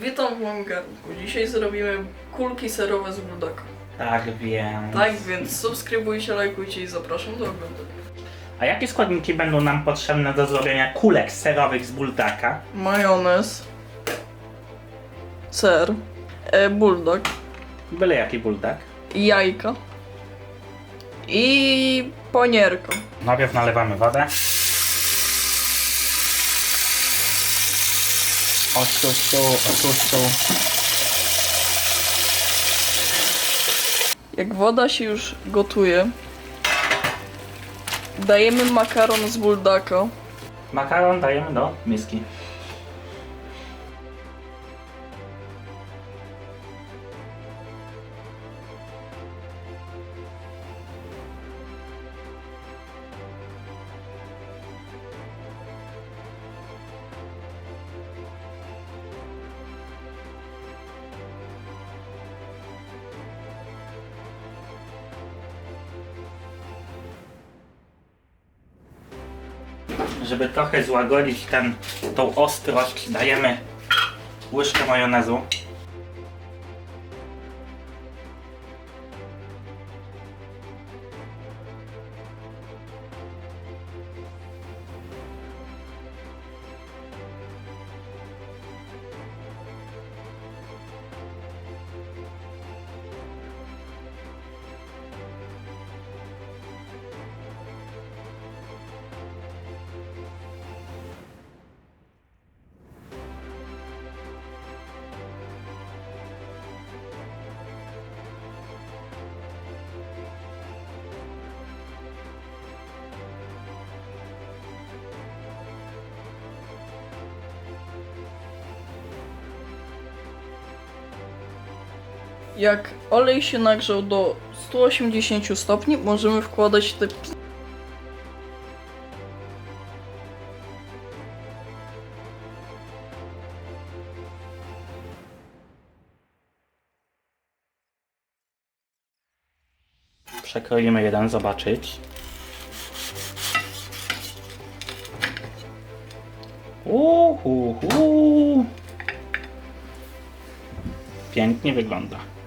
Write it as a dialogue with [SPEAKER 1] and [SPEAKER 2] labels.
[SPEAKER 1] Witam w moim garnku. Dzisiaj zrobimy kulki serowe z buldaka.
[SPEAKER 2] Tak wiem.
[SPEAKER 1] Tak więc subskrybujcie, lajkujcie i zapraszam do oglądania.
[SPEAKER 2] A jakie składniki będą nam potrzebne do zrobienia kulek serowych z buldaka?
[SPEAKER 1] Majonez, ser, e, bulldog,
[SPEAKER 2] Byle jaki buldak.
[SPEAKER 1] jajka i panierka.
[SPEAKER 2] Najpierw nalewamy wodę. Oszczuszczu, oszczuszczu.
[SPEAKER 1] Jak woda się już gotuje, dajemy makaron z buldaka.
[SPEAKER 2] Makaron dajemy do miski. Żeby trochę złagodzić ten, tą ostrość, dajemy łyżkę majonezu.
[SPEAKER 1] Jak olej się nagrzał do 180 stopni, możemy wkładać te
[SPEAKER 2] Przekroimy jeden, zobaczyć. Uhuhu. Pięknie wygląda.